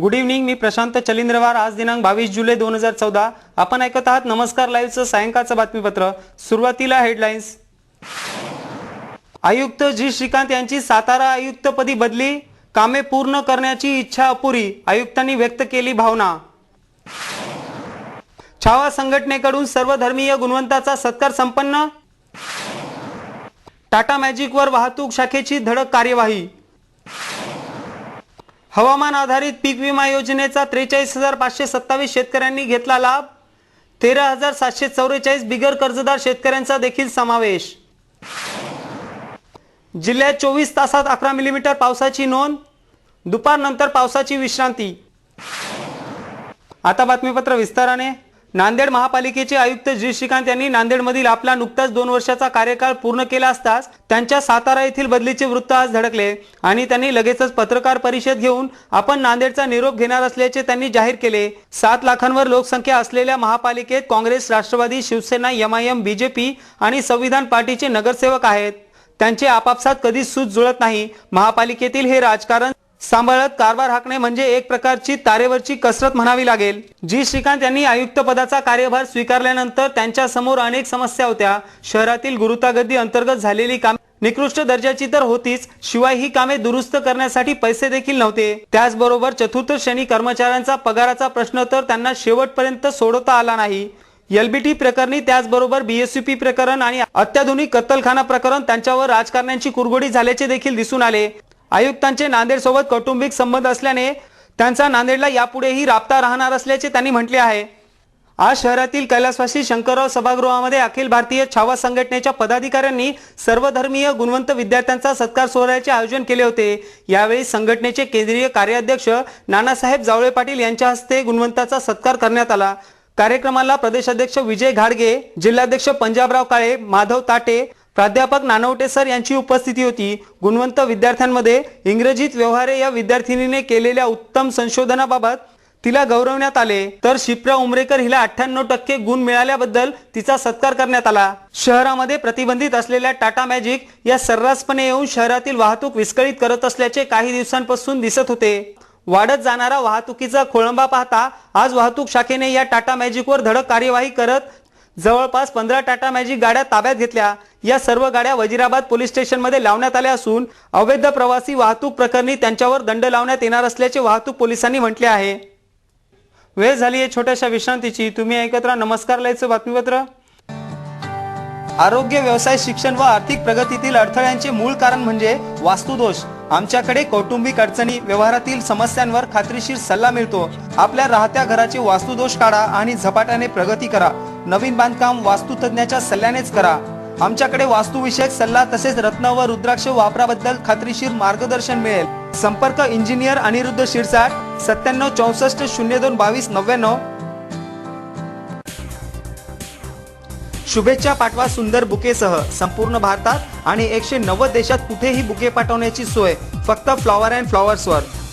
Good evening मी प्रशांत चलिंद्रवार. आज दिनांक बावीस जुलै दोन हजार चौदा. आपण ऐकत आहात नमस्कार लाईव्हचं सायंकाळचं बातमीपत्र. सुरुवातीला हेडलाईन्स आयुक्त जी. श्रीकांत यांची सातारा आयुक्तपदी बदली. कामे पूर्ण करण्याची इच्छा अपुरी. आयुक्तांनी व्यक्त केली भावना. छावा संघटनेकडून सर्वधर्मीय गुणवंताचा सत्कार संपन्न. टाटा मॅजिकवर वाहतूक शाखेची धडक कार्यवाही. हवामान आधारित पीक विमा योजनेचा त्रेचाळीस हजार पाचशे सत्तावीस शेतकऱ्यांनी घेतला लाभ. तेरा हजार सातशे चौवेचाळीस बिगर कर्जदार शेतकऱ्यांचा देखील समावेश. जिल्ह्यात चोवीस तासात अकरा मिलीमीटर पावसाची नोंद. दुपारनंतर पावसाची विश्रांती. आता बातमीपत्र विस्ताराने. नांदेड महापालिकेचे आयुक्त जी. श्रीकांत यांनी नांदेडमधील आपला नुकताच दोन वर्षाचा कार्यकाळ पूर्ण केला असताच त्यांच्या सातारा येथील बदलीचे वृत्त आज धडकले आणि त्यांनी लगेचच पत्रकार परिषद घेऊन आपण नांदेडचा निरोप घेणार असल्याचे त्यांनी जाहीर केले. सात लाखांवर लोकसंख्या असलेल्या महापालिकेत काँग्रेस राष्ट्रवादी शिवसेना एमआयएम बीजेपी आणि संविधान पार्टीचे नगरसेवक आहेत. त्यांचे आपापसात कधीच सूत जुळत नाही. महापालिकेतील हे राजकारण सांभाळत कारभार हाकणे म्हणजे एक प्रकारची तारेवरची कसरत म्हणावी लागेल. जी श्रीकांत यांनी आयुक्त पदाचा कार्यभार स्वीकारल्यानंतर त्यांच्यासमोर अनेक समस्या होत्या. शहरातील गुरुतागदी अंतर्गत झालेली कामे निकृष्ट दर्जाची तर होतीच शिवाय ही कामे दुरुस्त करण्यासाठी पैसे देखील नव्हते. त्याचबरोबर चतुर्थ श्रेणी कर्मचाऱ्यांचा पगाराचा प्रश्न तर त्यांना शेवटपर्यंत सोडवता आला नाही. एलबीटी प्रकरणी त्याचबरोबर बीएसयूपी प्रकरण आणि अत्याधुनिक कत्तलखाना प्रकरण त्यांच्यावर राजकारण्यांची कुरघोडी झाल्याचे देखील दिसून आले. आयुक्तांचे नांदेड सोबत कौटुंबिक संबंध असल्याने त्यांचा नांदेडला यापुढेही राबता राहणार असल्याचे त्यांनी म्हटले आहे. आज शहरातील कैलासवासी शंकरराव सभागृहामध्ये अखिल भारतीय छावा संघटनेच्या पदाधिकाऱ्यांनी सर्वधर्मीय गुणवंत विद्यार्थ्यांचा सत्कार सोहळ्याचे आयोजन केले होते. यावेळी संघटनेचे केंद्रीय कार्याध्यक्ष नानासाहेब जावळे पाटील यांच्या हस्ते गुणवंताचा सत्कार करण्यात आला. कार्यक्रमाला प्रदेशाध्यक्ष विजय घाडगे जिल्हाध्यक्ष पंजाबराव काळे माधव ताटे प्राध्यापक नानवटे सर यांची उपस्थिती होती. गुणवंत विद्यार्थ्यांमध्ये इंग्रजीत व्यवहारे या विद्यार्थिनीने केलेल्या उत्तम संशोधनाबाबत तिला गौरवण्यात आले. तर शिप्रा उमरेकर हिला अठ्ठ्याण्णव टक्के गुण मिळाल्याबद्दल तिचा सत्कार करण्यात आला. शहरामध्ये प्रतिबंधित असलेल्या टाटा मॅजिक या सर्रासपणे येऊन शहरातील वाहतूक विस्कळीत करत असल्याचे काही दिवसांपासून दिसत होते. वाढत जाणारा वाहतुकीचा खोळंबा पाहता आज वाहतूक शाखेने या टाटा मॅजिकवर धडक कार्यवाही करत जवळपास पंधरा टाटा मॅजिक गाड्या ताब्यात घेतल्या. या सर्व गाड्या वजिराबाद पोलीस स्टेशनमध्ये लावण्यात आल्या असून अवैध प्रवासी वाहतूक प्रकरणी त्यांच्यावर दंड लावण्यात येणार असल्याचे वाहतूक पोलिसांनी म्हटले आहे. वेळ झाली आहे छोट्याशा विश्रांतीची. तुम्ही ऐकत राहा नमस्कार लायचं बातमीपत्र. आरोग्य व्यवसाय शिक्षण व आर्थिक प्रगतीतील अडथळ्यांचे मूळ कारण म्हणजे वास्तुदोष. आमच्याकडे कौटुंबिक अडचणी व्यवहारातील समस्यांवर खात्रीशीर सल्ला मिळतो. आपल्या राहत्या घराचे वास्तुदोष काढा आणि झपाट्याने प्रगती करा. नवीन बांधकाम वास्तुतज्ञाच्या सल्ल्यानेच करा. आमच्याकडे वास्तुविषयक सल्ला तसेच रत्न व रुद्राक्ष वापराबद्दल खात्रीशीर मार्गदर्शन मिळेल. संपर्क इंजिनियर अनिरुद्ध शिरसाट सत्त्याण्णव चौसष्ट शून्य दोन बावीस नव्याण्णव. शुभेच्छा पाठवा सुंदर बुकेसह. संपूर्ण भारतात आणि एकशे नव्वद देशात कुठेही बुके पाठवण्याची सोय. फक्त फ्लॉवर अँड फ्लॉवर्सवर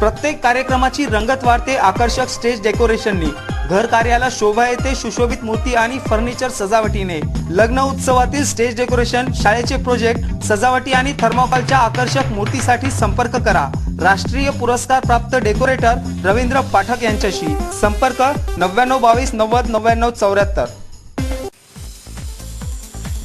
प्रत्येक कार्यक्रमाची रंगत वाढते आकर्षक स्टेज डेकोरेशननी. घर कार्याला शोभा येते सुशोभित मूर्ती आणि फर्निचर सजावटीने. लग्न उत्सवातील स्टेज डेकोरेशन शाळेचे प्रोजेक्ट सजावटी आणि थर्मोकॉलच्या आकर्षक मूर्तीसाठी संपर्क करा. राष्ट्रीय पुरस्कार प्राप्त डेकोरेटर रवींद्र पाठक यांच्याशी. संपर्क नव्याण्णव बावीस नव्वद नव्याण्णव चौऱ्याहत्तर.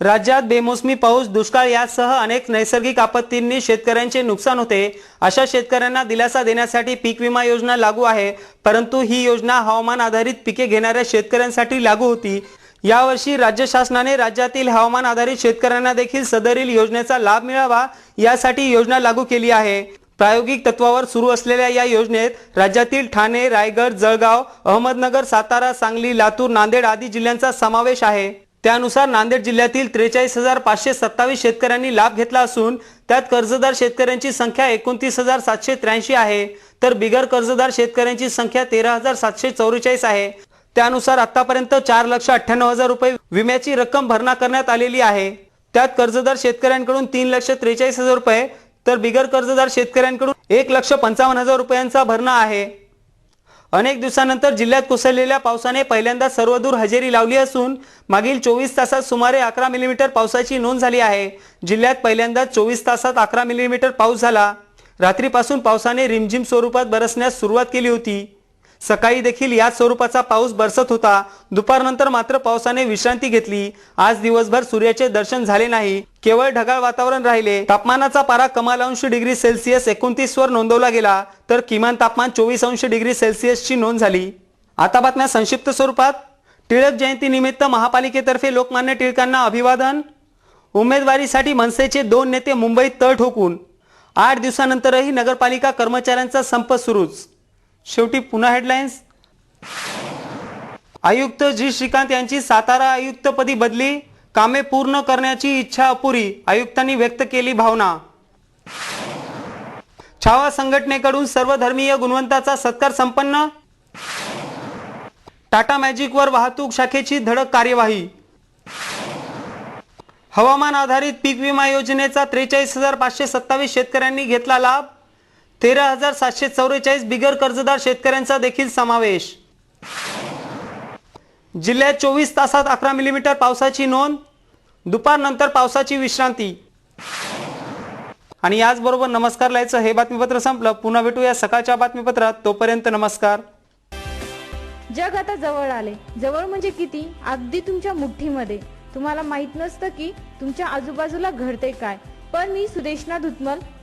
राज्यात बेमोसमी पाऊस दुष्काळ यासह अनेक नैसर्गिक आपत्तींनी शेतकऱ्यांचे नुकसान होते. अशा शेतकऱ्यांना दिलासा देण्यासाठी पीक विमा योजना लागू आहे. परंतु ही योजना हवामान आधारित पिके घेणाऱ्या शेतकऱ्यांसाठी लागू होती. यावर्षी राज्य शासनाने राज्यातील हवामान आधारित शेतकऱ्यांना देखील सदरील योजनेचा लाभ मिळावा यासाठी योजना लागू केली आहे. प्रायोगिक तत्वावर सुरू असलेल्या या योजनेत राज्यातील ठाणे रायगड जळगाव अहमदनगर सातारा सांगली लातूर नांदेड आदी जिल्ह्यांचा समावेश आहे. त्यानुसार नांदेड जिल्ह्यातील त्रेचाळीस हजार पाचशे सत्तावीस शेतकऱ्यांनी लाभ घेतला असून त्यात कर्जदार शेतकऱ्यांची संख्या एकोणतीस हजार सातशे त्र्याऐंशी आहे. तर बिगर कर्जदार शेतकऱ्यांची संख्या तेरा हजार सातशे चौवेचाळीस आहे. त्यानुसार आतापर्यंत चार लक्ष अठ्ठ्याण्णव हजार रुपये विम्याची रक्कम भरणा करण्यात आलेली आहे. त्यात कर्जदार शेतकऱ्यांकडून तीन लक्ष त्रेचाळीस हजार रुपये तर बिगर कर्जदार शेतकऱ्यांकडून एक लक्ष पंचावन्न हजार रुपयांचा भरणा आहे. अनेक दिवसानंतर जिल्ह्यात कोसळलेल्या पावसाने पहिल्यांदा सर्वदूर हजेरी लावली असून मागील चोवीस तासात सुमारे अकरा मिलीमीटर पावसाची नोंद झाली आहे. जिल्ह्यात पहिल्यांदा चोवीस तासात अकरा मिलीमीटर पाऊस झाला. रात्रीपासून पावसाने रिमझिम स्वरूपात बरसण्यास सुरुवात केली होती. सकाळी देखील याच स्वरूपाचा पाऊस बरसत होता. दुपारनंतर मात्र पावसाने विश्रांती घेतली. आज दिवसभर सूर्याचे दर्शन झाले नाही. केवळ ढगाळ वातावरण राहिले. तापमानाचा पारा कमाल अंश डिग्री सेल्सिअस एकोणतीस वर नोंदवला गेला तर किमान तापमान चोवीस अंश डिग्री सेल्सिअसची नोंद झाली. आता बातम्या संक्षिप्त स्वरूपात. टिळक जयंती निमित्त महापालिकेतर्फे लोकमान्य टिळकांना अभिवादन. उमेदवारीसाठी मनसेचे दोन नेते मुंबईत तळ ठोकून. आठ दिवसानंतरही नगरपालिका कर्मचाऱ्यांचा संप सुरूच. शेवटी पुन्हा हेडलाईन्स आयुक्त जी श्रीकांत यांची सातारा आयुक्तपदी बदली कामे पूर्ण करण्याची इच्छा अपुरी आयुक्तांनी व्यक्त केली भावना. छावा संघटनेकडून सर्वधर्मीय गुणवंताचा सत्कार संपन्न. टाटा मॅजिकवर वाहतूक शाखेची धडक कार्यवाही. हवामान आधारित पीक विमा योजनेचा त्रेचाळीस हजार पाचशे सत्तावीस शेतकऱ्यांनी घेतला लाभ. तेरा हजार सातशे चौवेचाळीस बिगर कर्जदार शेतकऱ्यांचा देखील समावेश. जिल्ह्यात चोवीस तासात अकरा मिलीमीटर पावसाची नोंद दुपारनंतर पावसाची विश्रांती. आणि याचबरोबर नमस्कार लायचं हे बातमीपत्र संपलं. पुन्हा भेटूया सकाळच्या बातमीपत्रात. तोपर्यंत नमस्कार. जग आता जवळ आले. जवळ म्हणजे किती? अगदी तुमच्या मुठ्ठीमध्ये. तुम्हाला माहीत नसतं की तुमच्या आजूबाजूला घडते काय. पण मी सुदेशना धुतमल